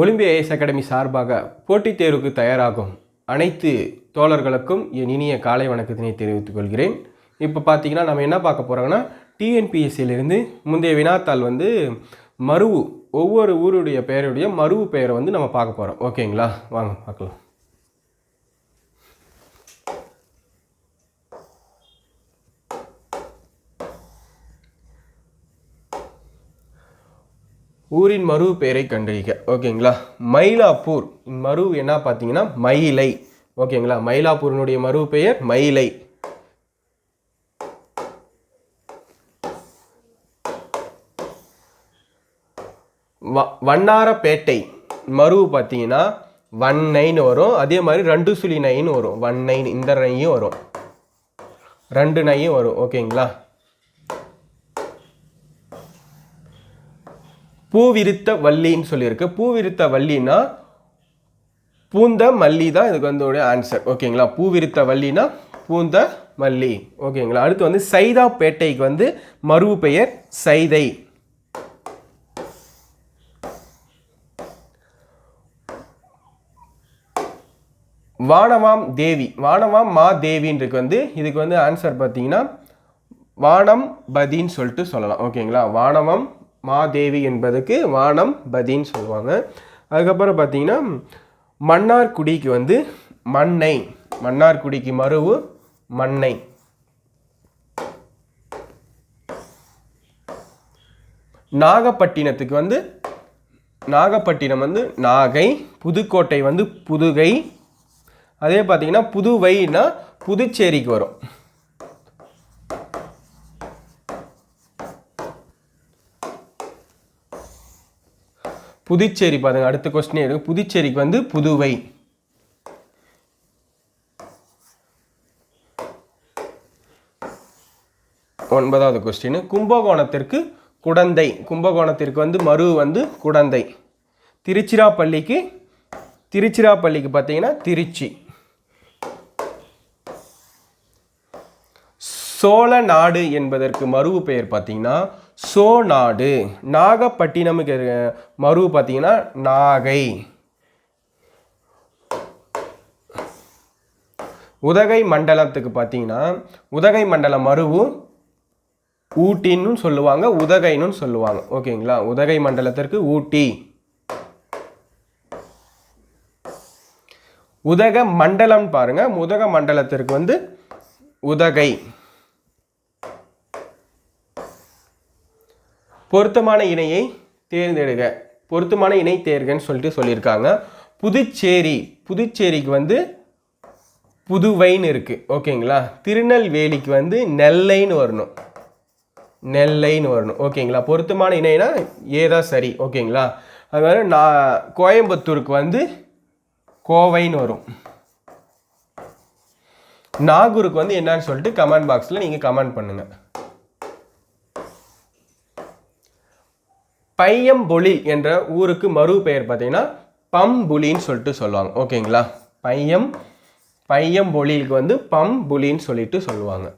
ஒலிம்பிய IS academy சார்பாக போட்டித் தேர்வுக்கு தயாராகும் அனைத்து தோழர்களுக்கும் என் இனிய காலை வணக்கத்தினை தெரிவித்துக் கொள்கிறேன். இப்போ பார்த்தீங்கன்னா நம்ம என்ன பார்க்க போகிறோங்கன்னா டிஎன்பிஎஸ்சியிலிருந்து முந்தைய வினாத்தாள் வந்து மருவு ஒவ்வொரு ஊருடைய பெயருடைய மருவு பெயரை வந்து நம்ம பார்க்க போகிறோம் ஓகேங்களா? வாங்க பார்க்கலாம். ஊரின் மறு பெயரை கண்டறிக. ஓகேங்களா? மயிலாப்பூர். மறு என்ன பார்த்தீங்கன்னா? மயிலை. ஓகேங்களா? மயிலாப்பூரினுடைய மறு பெயர் மயிலை. வ வண்ணாரப்பேட்டை. மருவு பார்த்தீங்கன்னா ஒன் நைன் வரும். அதே மாதிரி ரெண்டு சுழி நைன்னு வரும். ஒன் நைன் இந்த நையும் வரும். ரெண்டு நையும் வரும். ஓகேங்களா? பூவிருத்த வள்ளின்னு சொல்லியிருக்கு. பூவிருத்த வள்ளினா பூந்த மல்லி தான் இதுக்கு வந்து ஆன்சர் ஓகேங்களா பூவிருத்த வள்ளினா பூந்த மல்லி. ஓகேங்களா அடுத்து வந்து சைதாப்பேட்டைக்கு வந்து மருவு பெயர் சைதை. வானவாம் தேவி. வானவாம் மா தேவின்றதுக்கு வந்து இதுக்கு வந்து ஆன்சர் பார்த்தீங்கன்னா வானம் பதின்னு சொல்லிட்டு சொல்லலாம். ஓகேங்களா வானவம் மாதேவி என்பதுக்கு வானம் பதின்னு சொல்லுவாங்க. அதுக்கப்புறம் பார்த்தீங்கன்னா மன்னார்குடிக்கு வந்து மண்ணை மன்னார்குடிக்கு மருவு மண்ணை. நாகப்பட்டினத்துக்கு வந்து நாகப்பட்டினம் வந்து நாகை புதுக்கோட்டை வந்து புதுகை. அதே பார்த்தீங்கன்னா புதுவைனா புதுச்சேரிக்கு வரும். புதுச்சேரி பாருங்க அடுத்த கொஸ்டின் எடுங்க. புதுச்சேரிக்கு வந்து புதுவை. ஒன்பதாவது கொஸ்டின் கும்பகோணத்திற்கு குடந்தை. கும்பகோணத்திற்கு வந்து மரு வந்து குடந்தை. திருச்சிராப்பள்ளிக்கு திருச்சிராப்பள்ளிக்கு பார்த்தீங்கன்னா திருச்சி. சோழ நாடு என்பதற்கு மறுவு பெயர் பார்த்தீங்கன்னா சோ நாடு நாகப்பட்டினமுக்கு இருக்க. பார்த்தீங்கன்னா நாகை. உதகை மண்டலத்துக்கு பார்த்தீங்கன்னா உதகை மண்டலம் மருவும் ஊட்டின்னு சொல்லுவாங்க உதகைன்னு சொல்லுவாங்க. ஓகேங்களா? உதகை மண்டலத்திற்கு ஊட்டி. உதக மண்டலம் பாருங்க. உதக மண்டலத்திற்கு வந்து உதகை. பொருத்தமான இணையை தேர்ந்தெடுக பொருத்தமான இணை தேர்கன்னு சொல்லிட்டு சொல்லியிருக்காங்க. புதுச்சேரி புதுச்சேரிக்கு வந்து புதுவைன்னு இருக்குது ஓகேங்களா? திருநெல்வேலிக்கு வந்து நெல்லைன்னு வரணும். நெல்லைன்னு வரணும். ஓகேங்களா? பொருத்தமான இணைனா ஏதா சரி. ஓகேங்களா? அது மாதிரி நான் கோயம்புத்தூருக்கு வந்து கோவைன்னு வரும். நாகூருக்கு வந்து என்னன்னு சொல்லிட்டு கமெண்ட் பாக்ஸில் நீங்கள் கமெண்ட் பண்ணுங்கள் பையம்பொலி என்ற ஊருக்கு மறு பெயர் பார்த்தீங்கன்னா பம்புலின்னு சொல்லிட்டு சொல்லுவாங்க. ஓகேங்களா? பையம் பையம்பொலிக்கு வந்து பம்புலின்னு சொல்லிட்டு சொல்லுவாங்க.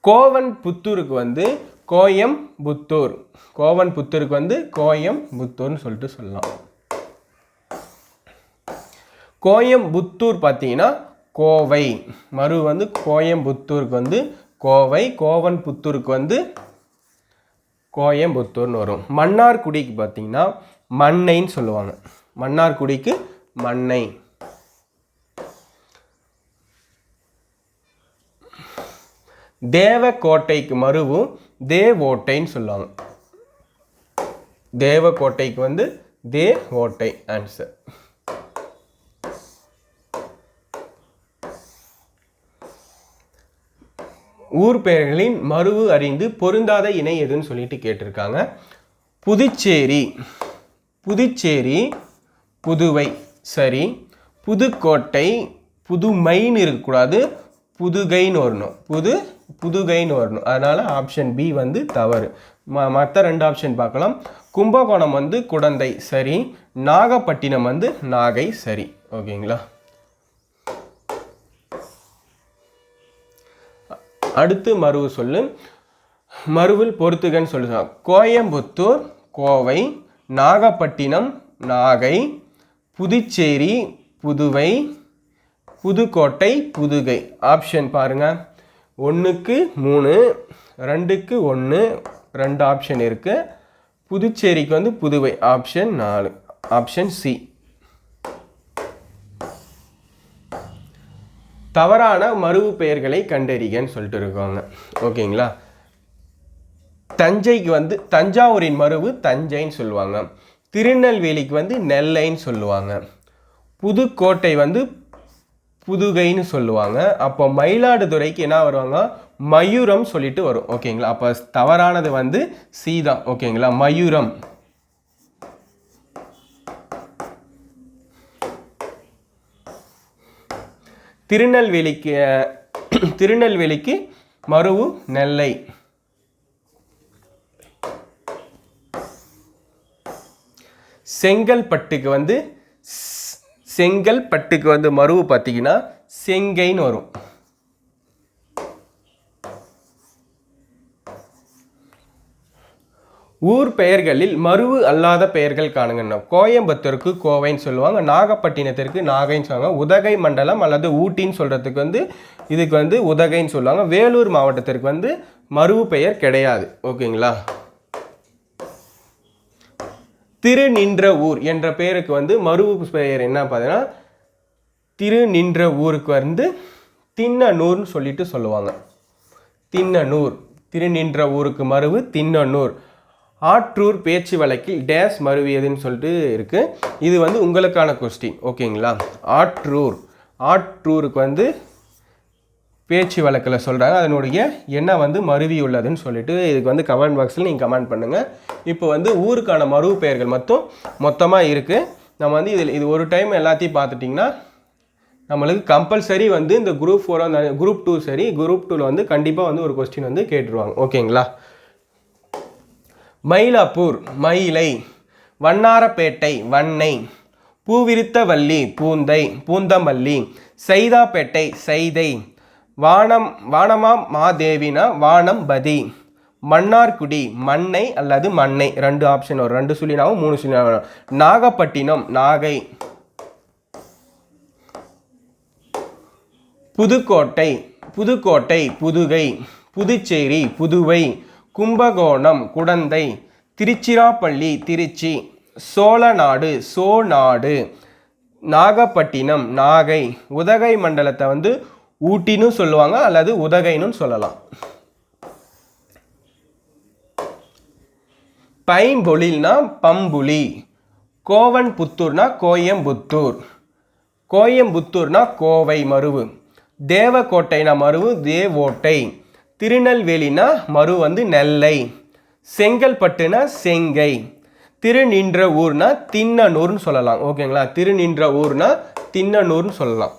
கோவன் புத்தூருக்கு வந்து கோயம் புத்தூர் கோவன் புத்தூருக்கு வந்து கோயம் புத்தூர்னு சொல்லிட்டு சொல்லலாம். கோயம்புத்தூர் பார்த்தீங்கன்னா கோவை. மறு வந்து கோயம்புத்தூருக்கு வந்து கோவை கோவன் புத்தூருக்கு வந்து கோயம்புத்தூர்னு வரும். மன்னார்குடிக்கு பார்த்தீங்கன்னா மண்ணைன்னு சொல்லுவாங்க. மன்னார்குடிக்கு மண்ணை. தேவக்கோட்டைக்கு மருவும் தேவோட்டைன்னு சொல்லுவாங்க. தேவக்கோட்டைக்கு வந்து தேவோட்டை ஆன்சர் ஊர் பெயர்களின் மருவு அறிந்து பொருந்தாத இணை எதுன்னு சொல்லிட்டு கேட்டிருக்காங்க. புதுச்சேரி புதுச்சேரி புதுவை சரி. புதுக்கோட்டை புதுமைன்னு இருக்கக்கூடாது. புதுகைன்னு வரணும். புது புதுகைன்னு வரணும். அதனால் ஆப்ஷன் பி வந்து தவறு. ம மற்ற ரெண்டு ஆப்ஷன் பார்க்கலாம். கும்பகோணம் வந்து குடந்தை சரி. நாகப்பட்டினம் வந்து நாகை சரி. ஓகேங்களா? அடுத்து மருவு சொல்லு. மருவில் பொறுத்துகன்னு சொல்லுதான் கோயம்புத்தூர் கோவை நாகப்பட்டினம் நாகை புதுச்சேரி புதுவை புதுக்கோட்டை புதுகை. ஆப்ஷன் பாருங்க. ஒன்றுக்கு மூணு ரெண்டுக்கு ஒன்று ரெண்டு ஆப்ஷன் இருக்குது புதுச்சேரிக்கு வந்து புதுவை. ஆப்ஷன் நாலு. ஆப்ஷன் சி தவறான மறுவு பெயர்களை கண்டறிகன்னு சொல்லிட்டு இருக்காங்க. ஓகேங்களா? தஞ்சைக்கு வந்து தஞ்சாவூரின் மறுவு தஞ்சைன்னு சொல்லுவாங்க. திருநெல்வேலிக்கு வந்து நெல்லைன்னு சொல்லுவாங்க. புதுக்கோட்டை வந்து புதுகைன்னு சொல்லுவாங்க. அப்போ மயிலாடுதுறைக்கு என்ன வருவாங்க? மயூரம் சொல்லிட்டு வரும். ஓகேங்களா? அப்போ தவறானது வந்து சீதா. ஓகேங்களா? மயூரம். திருநெல்வேலிக்கு திருநெல்வேலிக்கு மருவு நெல்லை. செங்கல்பட்டுக்கு வந்து செங்கல்பட்டுக்கு வந்து மருவு பார்த்தீங்கன்னா செங்கைன்னு வரும். ஊர் பெயர்களில் மருவு அல்லாத பெயர்கள் காணுங்கன்னா கோயம்புத்தூருக்கு கோவைன்னு சொல்லுவாங்க நாகப்பட்டினத்திற்கு நாகைன்னு சொல்லுவாங்க உதகை மண்டலம் அல்லது ஊட்டின்னு சொல்கிறதுக்கு வந்து இதுக்கு வந்து உதகைன்னு சொல்லுவாங்க. வேலூர் மாவட்டத்திற்கு வந்து மருவு பெயர் கிடையாது. ஓகேங்களா? திரு நின்ற ஊர் என்ற பெயருக்கு வந்து மருவு பெயர் என்ன பார்த்தீங்கன்னா திரு நின்ற ஊருக்கு வந்து தின்னனூர்னு சொல்லிட்டு சொல்லுவாங்க. தின்னனூர் திருநின்ற ஊருக்கு மருவு தின்னனூர். ஆற்றூர் பேச்சு வழக்கில் டேஸ் மறுவியதுன்னு சொல்லிட்டு இருக்குது இது வந்து உங்களுக்கான கொஸ்டின் ஓகேங்களா? ஆற்றூர். ஆற்றூருக்கு வந்து பேச்சு வழக்கில் சொல்கிறாங்க அதனுடைய என்ன வந்து மருவி உள்ளதுன்னு சொல்லிட்டு இதுக்கு வந்து கமெண்ட் பாக்ஸில் நீங்கள் கமெண்ட் பண்ணுங்கள் இப்போ வந்து ஊருக்கான மருவு பெயர்கள் மொத்தம் மொத்தமாக இருக்குது நம்ம வந்து இதில் இது ஒரு டைம் எல்லாத்தையும் பார்த்துட்டிங்கன்னா நம்மளுக்கு கம்பல்சரி வந்து இந்த குரூப் ஃபோர் அந்த குரூப் டூ சரி குரூப் டூவில் வந்து கண்டிப்பாக வந்து ஒரு கொஸ்டின் வந்து கேட்டுருவாங்க. ஓகேங்களா? மயிலாப்பூர் மயிலை வண்ணாரப்பேட்டை வண்ணை பூவிருத்தவல்லி பூந்தை பூந்தமல்லி சைதாப்பேட்டை சைதை வானம் வானமா மாதேவினா வானம்பதி மன்னார்குடி மண்ணை அல்லது மண்ணை. ரெண்டு ஆப்ஷன் வரும். ரெண்டு சொல்லினாவும் மூணு சொல்லினாவும் வரும். நாகப்பட்டினம் நாகை. புதுக்கோட்டை புதுக்கோட்டை புதுகை புதுச்சேரி புதுவை. கும்பகோணம் குடந்தை திருச்சிராப்பள்ளி திருச்சி சோழநாடு சோநாடு நாகப்பட்டினம் நாகை உதகை மண்டலத்தை வந்து ஊட்டின்னு சொல்லுவாங்க அல்லது உதகைன்னு சொல்லலாம். பைம்பொழில்னா பம்புலி கோவன் புத்தூர்னா கோயம்புத்தூர் கோயம்புத்தூர்னா கோவை மருவு தேவக்கோட்டைனா மருவு தேவோட்டை திருநெல்வேலினா மரு வந்து நெல்லை செங்கல்பட்டுனா செங்கை திருநின்ற ஊர்னா தின்னனூர்னு சொல்லலாம். ஓகேங்களா? திருநின்ற ஊர்னா தின்னனூர்னு சொல்லலாம்.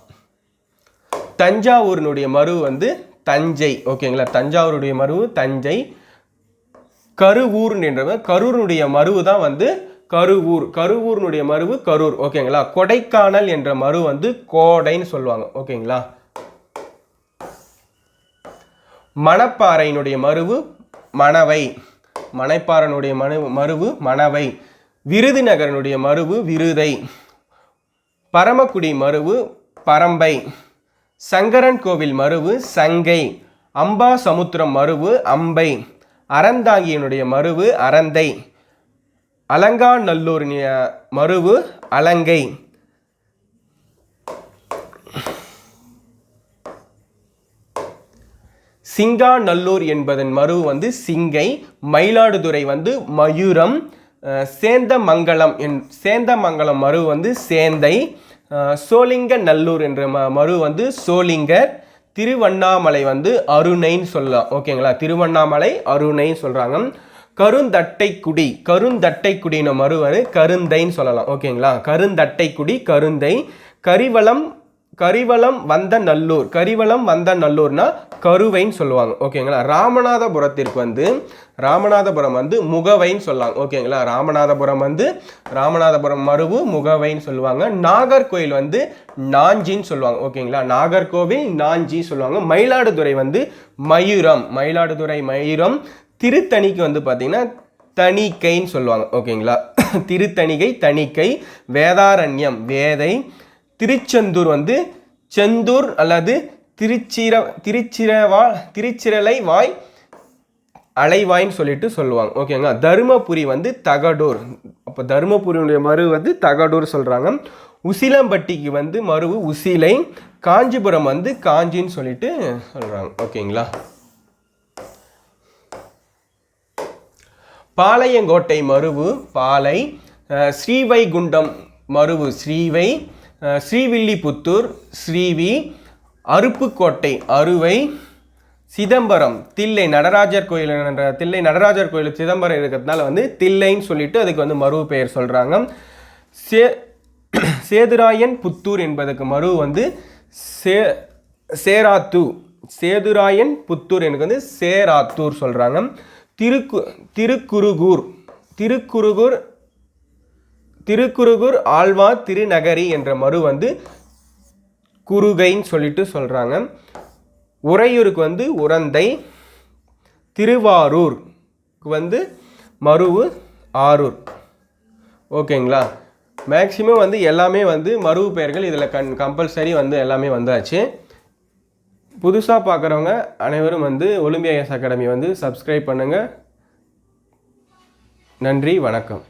தஞ்சாவூரினுடைய மரு வந்து தஞ்சை. ஓகேங்களா? தஞ்சாவூருடைய மருவு தஞ்சை. கருவூர் என்றவங்க கரூருடைய மருவு தான் வந்து கருவூர். கருவூர்னுடைய மருவு கரூர். ஓகேங்களா? கொடைக்கானல் என்ற மரு வந்து கோடைன்னு சொல்லுவாங்க. ஓகேங்களா? மணப்பாறையினுடைய மருவு மணவை. மணப்பாறனுடைய மனு மருவு மணவை. விருதுநகரனுடைய மருவு விருதை. பரமக்குடி மருவு பரம்பை. சங்கரன் கோவில் மருவு சங்கை. அம்பா சமுத்திரம் மருவு அம்பை. அறந்தாங்கியனுடைய மருவு அறந்தை. அலங்காநல்லூரின மருவு அலங்கை. சிங்காநல்லூர் என்பதன் மரு வந்து சிங்கை மயிலாடுதுறை வந்து மயூரம் சேந்தமங்கலம் என் சேந்தமங்கலம் மரு வந்து சேந்தை சோலிங்க சோளிங்க நல்லூர் என்ற ம மரு வந்து சோளிங்கர் திருவண்ணாமலை வந்து அருணைன்னு சொல்லலாம். ஓகேங்களா? திருவண்ணாமலை அருணைன்னு சொல்கிறாங்க கருந்தட்டைக்குடி கருந்தட்டைக்குடின மறு கருந்தைன்னு சொல்லலாம். ஓகேங்களா? கருந்தட்டைக்குடி கருந்தை கரிவளம் கரிவலம் வந்த நல்லூர். கரிவலம் வந்த நல்லூர்னா கருவைன்னு சொல்லுவாங்க. ஓகேங்களா? ராமநாதபுரத்திற்கு வந்து ராமநாதபுரம் வந்து முகவைன்னு சொல்லலாம் ஓகேங்களா? ராமநாதபுரம் வந்து ராமநாதபுரம் மருவு முகவைன்னு சொல்லுவாங்க. நாகர்கோயில் வந்து நாஞ்சின்னு சொல்லுவாங்க. ஓகேங்களா? நாகர்கோவில் நாஞ்சி சொல்லுவாங்க. மயிலாடுதுறை வந்து மயூரம். மயிலாடுதுறை மயூரம். திருத்தணிக்கு வந்து பார்த்தீங்கன்னா தணிக்கைன்னு சொல்லுவாங்க. ஓகேங்களா? திருத்தணிகை தணிக்கை வேதாரண்யம் வேதை திருச்செந்தூர் வந்து செந்தூர் அல்லது திருச்சிர திருச்சிரவா திருச்சிரலை வாய் அலைவாய்ன்னு சொல்லிட்டு சொல்லுவாங்க. ஓகேங்க தருமபுரி வந்து தகடூர். அப்போ தருமபுரியுடைய மறு வந்து தகடூர் சொல்கிறாங்க உசிலம்பட்டிக்கு வந்து மருவு உசிலை காஞ்சிபுரம் வந்து காஞ்சின்னு சொல்லிட்டு சொல்கிறாங்க ஓகேங்களா பாளையங்கோட்டை மருவு பாலை ஸ்ரீவைகுண்டம் மருவு ஸ்ரீவை ஸ்ரீவில்லிபுத்தூர் ஸ்ரீவி அருப்புக்கோட்டை அறுவை சிதம்பரம் தில்லை நடராஜர் கோயில் என்ற தில்லை நடராஜர் கோயில் சிதம்பரம் இருக்கிறதுனால வந்து தில்லைன்னு சொல்லிட்டு அதுக்கு வந்து மறு பெயர் சொல்கிறாங்க சே சேதுராயன் புத்தூர் என்பதற்கு மறு வந்து சே சேராத்தூ சேதுராயன் புத்தூர் எனக்கு வந்து சேராத்தூர் சொல்கிறாங்க திருக்கு திருக்குருகூர் திருக்குருகூர் திருக்குறுகூர் ஆழ்வா திருநகரி என்ற மறு வந்து குறுகைன்னு சொல்லிட்டு சொல்கிறாங்க உறையூருக்கு வந்து உரந்தை திருவாரூர்க்கு வந்து மருவு ஆரூர். ஓகேங்களா? மேக்சிமம் வந்து எல்லாமே வந்து மருவு பெயர்கள் இதில் கண் கம்பல்சரி வந்து எல்லாமே வந்தாச்சு. புதுசாக பார்க்குறவங்க அனைவரும் வந்து ஒலிம்பியா எஸ் அகாடமி வந்து சப்ஸ்கிரைப் பண்ணுங்கள் நன்றி வணக்கம்.